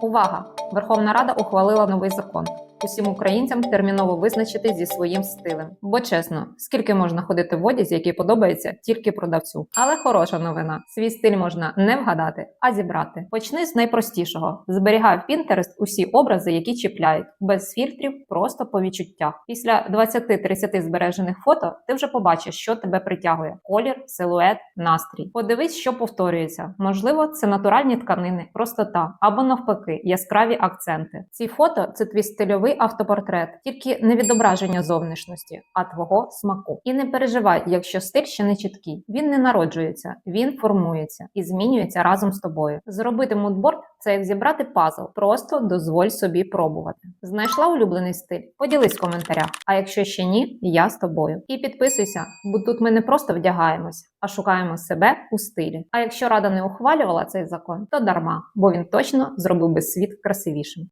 Увага! Верховна Рада ухвалила новий закон. Усім українцям терміново визначити зі своїм стилем. Бо чесно, скільки можна ходити в одязі, який подобається тільки продавцю. Але хороша новина: свій стиль можна не вгадати, а зібрати. Почни з найпростішого: зберігай в Pinterest усі образи, які чіпляють, без фільтрів, просто по відчуттях. Після 20-30 збережених фото ти вже побачиш, що тебе притягує: колір, силует, настрій. Подивись, що повторюється. Можливо, це натуральні тканини, простота або навпаки, яскраві акценти. Ці фото це твій стильовий автопортрет, тільки не відображення зовнішності, а твого смаку. І не переживай, якщо стиль ще не чіткий. Він не народжується, він формується і змінюється разом з тобою. Зробити мудборд це як зібрати пазл. Просто дозволь собі пробувати. Знайшла улюблений стиль? Поділись в коментарях. А якщо ще ні, я з тобою. І підписуйся, бо тут ми не просто вдягаємось, а шукаємо себе у стилі. А якщо рада не ухвалювала цей закон, то дарма, бо він точно зробив би світ красивішим.